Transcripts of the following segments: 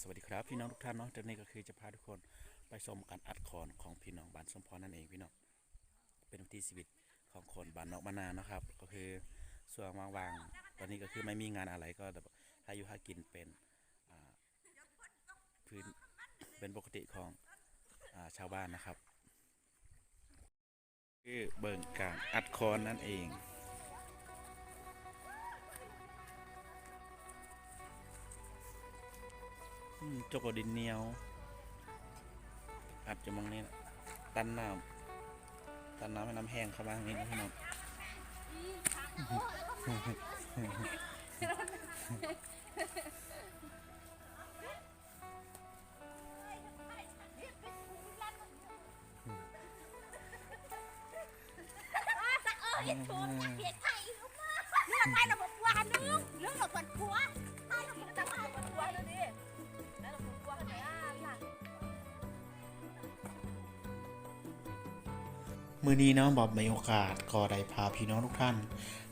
สวัสดีครับพี่น้องทุกท่านเนาะตอนนี้ก็คือจะพาทุกคนไปชมการอัดคอนของพี่น้องบ้านสมพรนั่นเองพี่น้องเป็นวิถีชีวิตของคนบ้านนอกมานนานะครับ ก็คือส่วนว่างๆตอนนี้ก็คือไม่มีงานอะไรก็แบบหาอยู่หากินเป็นพื้นเป็นปกติของอชาวบ้านนะครับ คือเบิ่งการอัดคอนนั่นเอง จกดินเหนียวอัดจะมองนี่นะตันน้ำตันน้ำให้น้ำแห้งเข้ามาางนี้นะพี่น้องเห็นทูนเห็นไทยเรื่องไทยเราบอกว่านึ มือนี้เนาะบอบมีโอกาสก็ได้พาพี่น้องทุกท่าน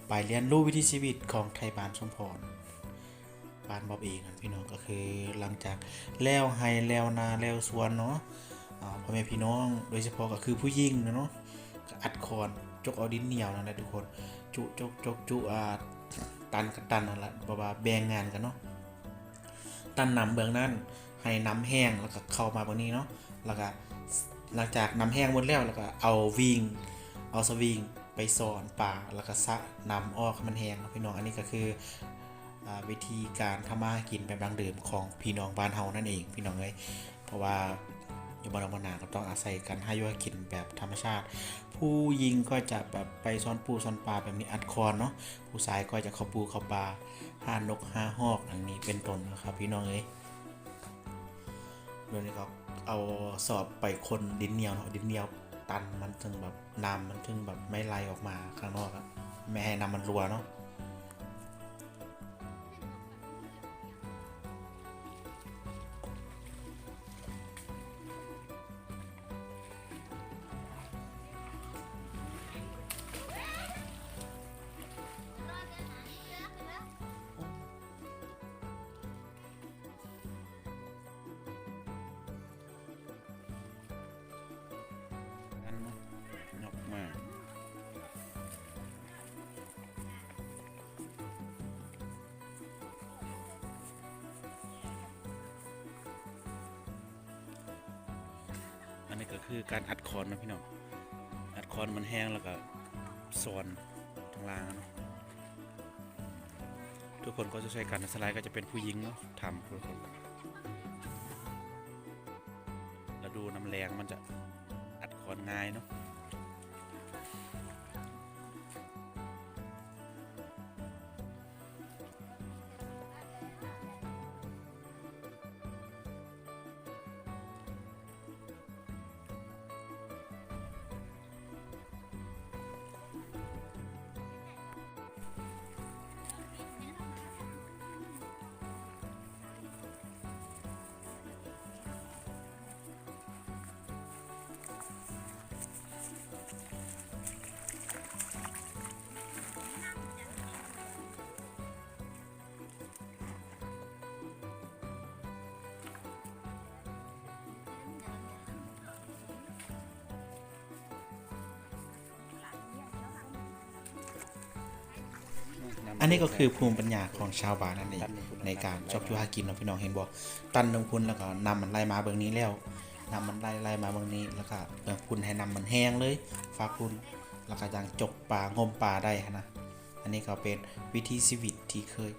ไปเรียนรู้วิถีชีวิตของไทยบ้านสมพรบ้านบอบเองนะพี่น้องก็คือหลังจากแล้วไฮแล้วนาแล้วสวนเนาะพ่อแม่พี่น้องโดยเฉพาะก็คือผู้หญิงนะเนาะอัดคอนจกเอาดินเหนียวนั่นแหละทุกคนจุจกจกจุอาตันกับตันนั่นแหละบ่าแบ่งงานกันเนาะตันนำเบื้องนั้นให้น้ำแห้งแล้วก็เข้ามาเบื้องนี้เนาะแล้วก็ หลังจากน้ำแห้งหมดแล้วแล้วก็เอาวิงเอาสวิงไปสอนป่าแล้วก็สะนำออกมันแห้งพี่น้องอันนี้ก็คืออวิธีการทำมาหากินแบบดั้งเดิมของพี่น้องบ้านเฮานั่นเองพี่น้องเอ้ยเพราะว่าอยู่บ้านเราบ้านนาก็ต้องอาศัยกันให้อยุ่ให้กินแบบธรรมชาติ ผู้ยิงก็จะแบบไปซ่อนปูซ่อนปลาแบบนี้อัดคอนเนาะผู้ชายก็จะเข้าปูเข้าปลาห้านกห้าหอกอย่างนี้เป็นต้นนะครับพี่น้องเอ้ยเดี๋ยวนี้เขา เอาสอบไปคนดินเหนียวเนาะดินเหนียวตันมันถึงแบบน้ำมันถึงแบบไม่ไหลออกมาข้างนอกอะไม่ให้น้ำมันรัวเนาะ นี่ก็คือการอัดคอนนะพี่น้องอัดคอนมันแห้งแล้วก็ซอนทางล่างนะทุกคนก็จะใช้การสไลด์ก็จะเป็นผู้หญิงเนาะทำทุกคนแล้วดูน้ำแรงมันจะอัดคอนง่ายเนาะ อันนี้ก็คือภูมิปัญญาของชาวบ้านนั่นเองในการชอบอยู่หากินเนาะพี่น้องเห็นบอกตันลงพุนแล้วก็นำมันไล่มาเบื้องนี้แล้วนำมันไล่ไล่มาเบื้องนี้แล้วก็เบื้องพุนให้นำมันแห้งเลยฝากพุนแล้วก็ยังจกปลางมปลาได้หั้นนะอันนี้ก็เป็นวิธีชีวิตที่เคย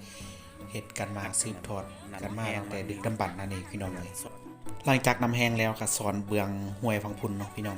เหตุกันมาสืบทอดกันมาตั้งแต่ดึกดำบรรพ์นั่นเองพี่น้องเลยหลังจากนำแห้งแล้วก็สอนเบื้องห้วยฟังพุนเนาะพี่น้อง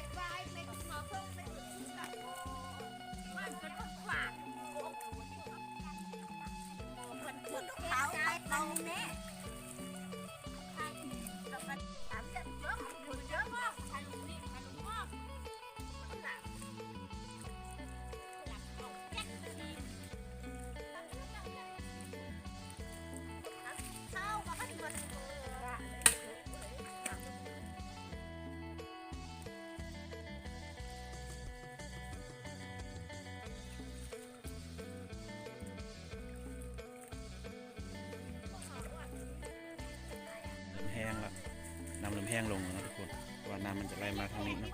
งแล้วน้ำเริ่มแห้งลงแล้วทุกคนเพราะว่าน้ำมันจะไหลมาทางนี้เนาะ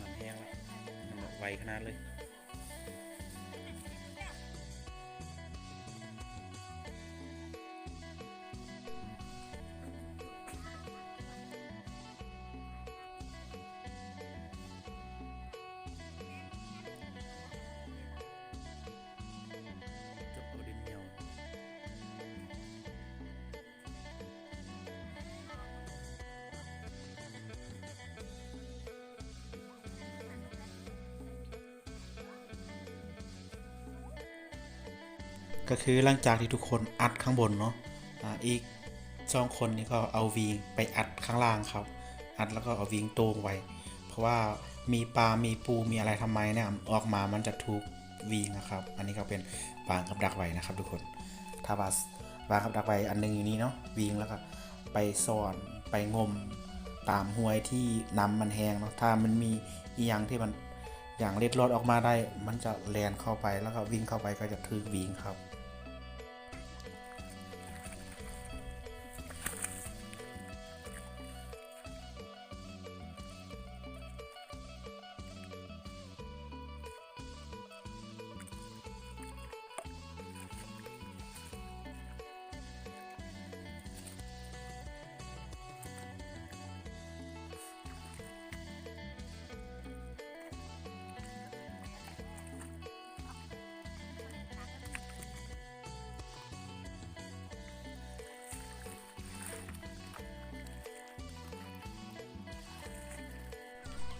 น้ำแห้งแล้วน้ำแบบไวขนาดเลย ก็คือหลังจากที่ทุกคนอัดข้างบนเนาะอีกสองคนนี้ก็เอาวีงไปอัดข้างล่างครับ อัดแล้วก็เอาวีงโตงไว้ เพราะว่ามีปลา มีปู มีอะไรทำไมเนี่ยออกมามันจะถูกวีงนะครับ อันนี้ก็เป็นวางกับดักไว้นะครับ ทุกคน ถ้าว่าวางกับดักไว้อันหนึงอยู่นี้เนาะวีงแล้วก็ไปซ่อนไปงมตามห้วยที่น้ำมันแห้งเนาะ ถ้ามันมีอีหยังที่มันอย่างเล็ดลอดออกมาได้ มันจะแลนเข้าไปแล้วก็วิ่งเข้าไปก็จะถือวีงครับ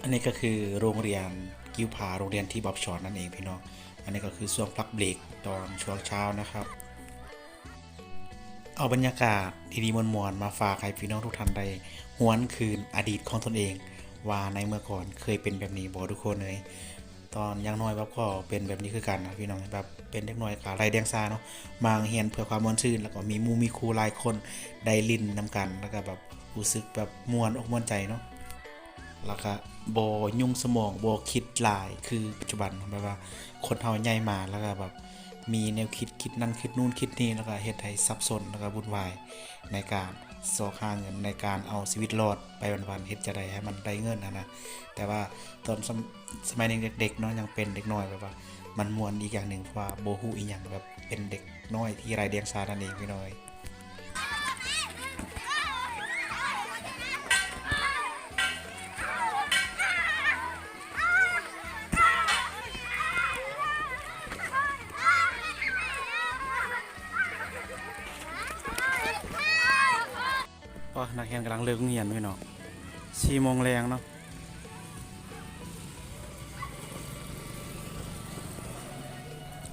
อันนี้ก็คือโรงเรียนกิ้วผาโรงเรียนที่บ๊อบชอนนั่นเองพี่น้อง อันนี้ก็คือช่วงพักเบรกตอนช่วงเช้านะครับ เอาบรรยากาศดีๆมวลๆมาฝากให้พี่น้องทุกท่านได้หวนคืนอดีตของตนเอง ว่าในเมื่อก่อนเคยเป็นแบบนี้บอกทุกคนเลยตอนยังน้อยแบบก็เป็นแบบนี้คือกันนะพี่น้องแบบเป็นเด็กน้อยขาไรแดงซาเนาะมาเฮียนเพื่อความมวนชื่น แล้วก็มีมูมีครูหลายคนได้ลิ้นนำกันแล้วก็แบบรู้สึกแบบมวนอกมวนใจเนาะแล้วก็ บยุ่งสมองบคิดหลาย คือปัจจุบันแบบว่า คนเฮาใหญ่มาแล้วก็แบบมีแนวคิดคิดนั่นคิดนู่นคิดนี่แล้วก็เฮ็ดให้สับสนแล้วก็วุ่นวายในการสอหาเงินในการเอาชีวิตรอดไปวันๆเฮ็ดจะได้ให้มันได้เงินนะนะแต่ว่าตอนสมัยเด็กๆเนาะยังเป็นเด็กน้อยแบบว่า มันมวนอีกอย่างหนึ่งว่าโบฮูอีหยังแบบเป็นเด็กน้อยที่ไร้เดียงสานั่นเองพี่น้อย ก็นักเรียนกำลังเลิกเรียนพี่น้องสี่โมงแรงเนาะ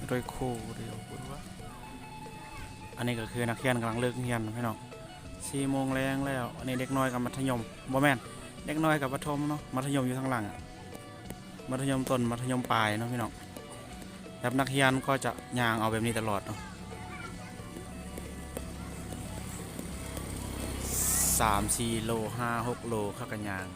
โดยครูเดียวพูดว่าอันนี้ก็คือนักเรียนกำลังเลิกเรียนพี่น้องสี่โมงแรงแล้วอันนี้เด็กน้อยกับมัธยมบ่แม่นเด็กน้อยกับประถมเนาะมัธยมอยู่ทางหลังอะมัธยมต้นมัธยมปลายเนาะพี่น้องแบบนักเรียนก็จะยางเอาแบบนี้ตลอดเนาะ สามซีโลห้าหกโลเข้ากันยาง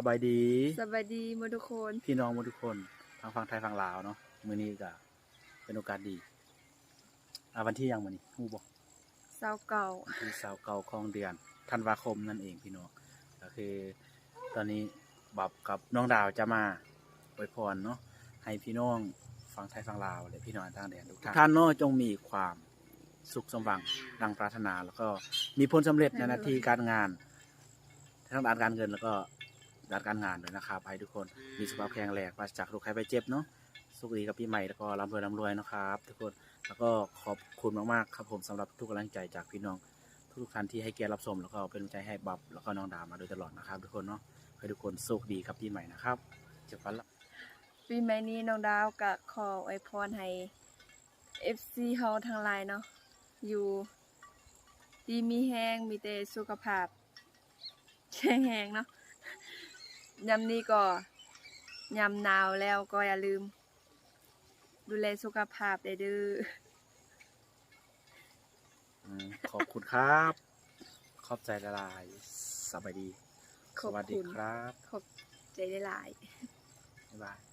สบายดีสวัสดีหมดทุกคน พี่น้องหมดทุกคนทางฝั่งไทยฝั่งลาวเนาะมื้อนี้ก็เป็นโอกาสดีอ่าวันที่ยังมื้อนี้ฮู้บ่เศร้าเก่าวันที่29ของเดือนธันวาคมนั่นเองพี่น้องก็คือ ตอนนี้บับกับน้องดาวจะมาอวยพรเนาะให้พี่น้องฝั่งไทยฝั่งลาวและพี่น้องต่างแดนทุกท่านท่านเนาะจงมีความสุขสมหวังดังปรารถนาแล้วก็มีผลสำเร็จในหน้าที่การงานทั้งด้านการเงินแล้วก็ ด้านการงานด้วยนะครับให้ทุกคนมีสุขภาพแข็งแรงปราศจากโรคภัยไข้เจ็บเนาะสุขดีกับปีใหม่แล้วก็ร่ำรวยร่ำรวยนะครับ ทุกคนแล้วก็ขอบคุณมากๆครับผมสำหรับทุกกำลังใจจากพี่น้องทุกๆท่านที่ให้เกียรติรับชมแล้วก็เป็นกำลังใจให้บับแล้วก็น้องดาวมาโดยตลอดนะครับ ทุกคนเนาะให้ทุกคนสุขดีครับปีใหม่นะครับเจอกันละปีใหม่นี้น้องดาวก็ขออวยพรให้ FC เฮาทั้งหลายเนาะอยู่ดีมีแห้งมีแต่สุขภาพแข็งแรงเนาะ ยามนี้ก็ยามหนาวแล้วก็อย่าลืม ดูแลสุขภาพได้เด้ออืมขอบคุณครับ ขอบใจละลายสบายดี ขสอบวัสดีคุณครับ ขอบใจได้หลาย บ๊ายบาย